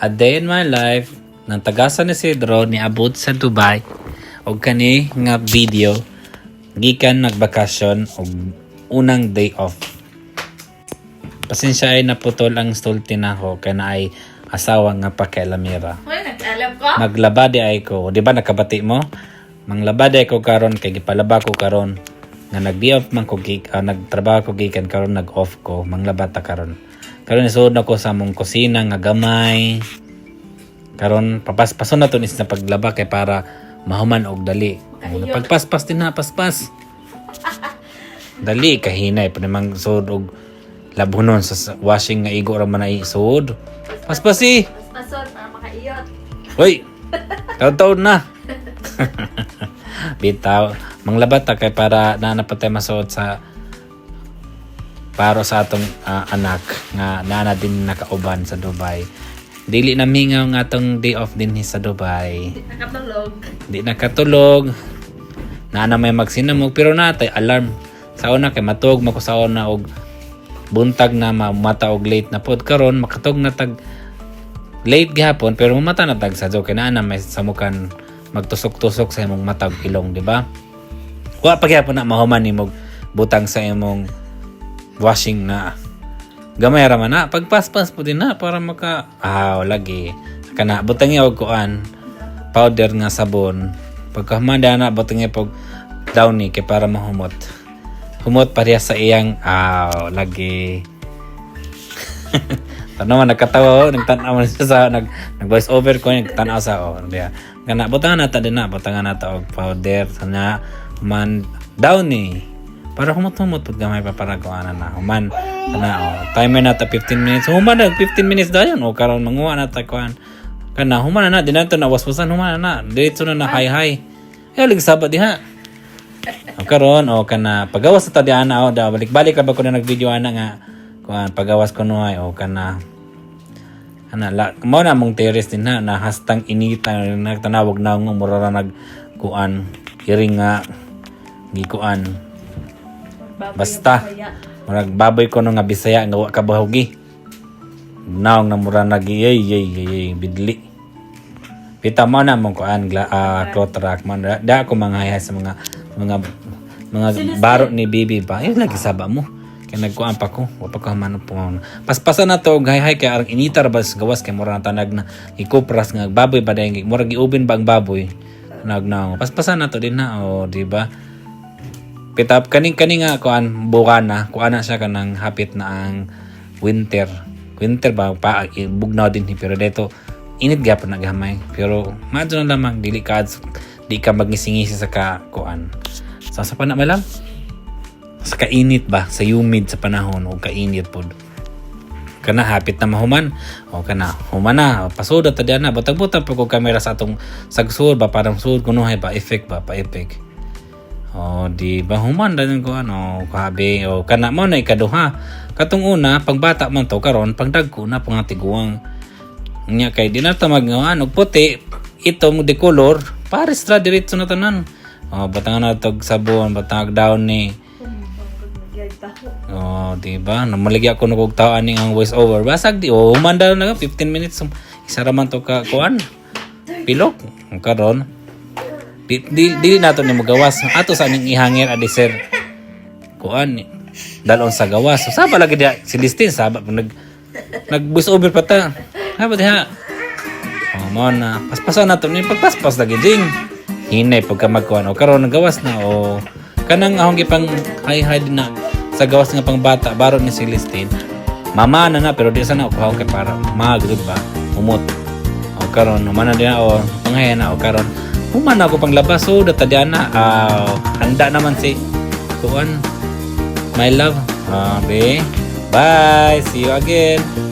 A day in my life ng tagasa ni Sidro ni abot sa Dubai og kani nga video gikan nagbakasyon og unang day off. Pasensya ay naputol ang stulti na ko kay na ay asawa nga pakialamira. Uy, nag-alam ko. Maglaba di ay ko, di ba nakabati mo? Manglaba di ay ko karon kay gipalaba ko karon nga nag-day off man ko gig, ah, nagtrabaho ko gikan karon nag-off ko, manglaba ta karon. Karon isuod na ko sa mong kusina nga gamay. Karon papaspason na to is na paglaba kay para mahuman og dali. Ang pagpaspas din na paspas. dali kahinay pa namang suod og labunon sa washing nga igo ra man ay suod. Paspas eh. Mas pasol para makaiyot. Hoy! Taon-taon na! Bitaw. Manglabat ta kay para na napatay masuot sa para sa atong ah, anak nga nana din nakauban sa Dubai. Dili na mingaw nga atong day off din sa Dubai. Nakatulog. Di nakatulog. Na na may magsinamog pero natay alarm. Sa una kay matug mako sa una og buntag na mamata og late na pod karon makatog na tag late gihapon pero mamata na tag sa kay naa na may samukan magtusok-tusok sa imong matag ilong di ba? Wa pa gyapon na mahuman nimog butang sa imong washing na. Gamay ra man na. Pagpaspas po din na para maka ah lagi kana butang og kuan powder nga sabon. Pagkahamanda na butang pag downy kay para mahumot. Humot pareha sa iyang aw lagi Tanaw nagkatawa oh, nagtanaw man siya sa nag nag voice over ko nagtanaw sa oh diya. Kana butangan nata din na butangan nata og powder. Sana man downy para humot-humot pud gamay pa para kuana na human. Kana oh timer nata 15 minutes. Human na 15 minutes dayon o karon manguha na ta kuan. Kana human na na dinato na waswasan human na na. Diretso na na high high ay lig sabat diha. O karon o kana pagawas sa tadiana o da balik-balik ra ba ko na nag-video ana nga kuan pagawas ko nuhay o kana. Ana la mo na mong terrace din ha na hastang inita nagtanawag na ng murara nag kuan iring nga gikuan Basta. murag baboy ko nga bisaya nga wa ka bahugi naong na mura nag yay yay yay yay, bidli. Pita mo na mong kuan gla uh, cloth rack man da, da ako mga sa mga mga mga baro ni bibi ba ay lagi saba mo. Kay nagkuan pa ko. Wa pa ko man po paspasan na to hay hay kay arang initar bas gawas kay mura na tanag na ikupras nga baboy ba dahil mura giubin ba ang baboy? Nagnaw paspasan na to din na o di ba Pitap kaning kaning nga kuan bukana, kuan na siya kanang hapit na ang winter. Winter ba? Pa bugnaw din ni pero dito init gyapon naghamay. Pero madyo na lamang dili ka di ka magisingisi sa ka kuan. So sa pana malam? Sa kainit ba? Sa humid sa panahon o kainit pod kana hapit na mahuman. O kana human na. Pasudot ta na. Butang-butang pa ko kamera sa atong sagsud ba? Parang sud kunuhay ba? Effect ba? Pa effect Oh, di ba human din ko ano, kabe o kana mo na ikaduha. Katong una, pagbata man to karon, pagdagko na pangatiguang. Nya kay di na ta magngawaan og puti, itong de color, pares ra diretso na tanan. Oh, batangan na tog sabon, batang down ni. Oh, di ba? Namaligya ko nung tao aning ang voice over. Basag di, oh, humanda na 15 minutes. Isa ra to ka kuan. Pilok. Karon. Di, di, di nato ni magawas. Ato sa aning ihangir adi sir. Kuan. Dalon sa gawas. So, saba lagi dia si Listin saba nag nag voice over pa ta. Saba diha. Oh, mo na. Paspasan nato ni pagpaspas lagi ding. Hinay pagka magkuan. O karon nagawas na o kanang ahong gipang hay hay na sa gawas nga pang bata baro ni si Listin. Mama na na pero di sana ako kay para magud ba umot. O karon humana din na o panghay na o karon humana ako pang labas so data diyan na ah, handa naman si kuan my love. Ah, be. Bye. See you again.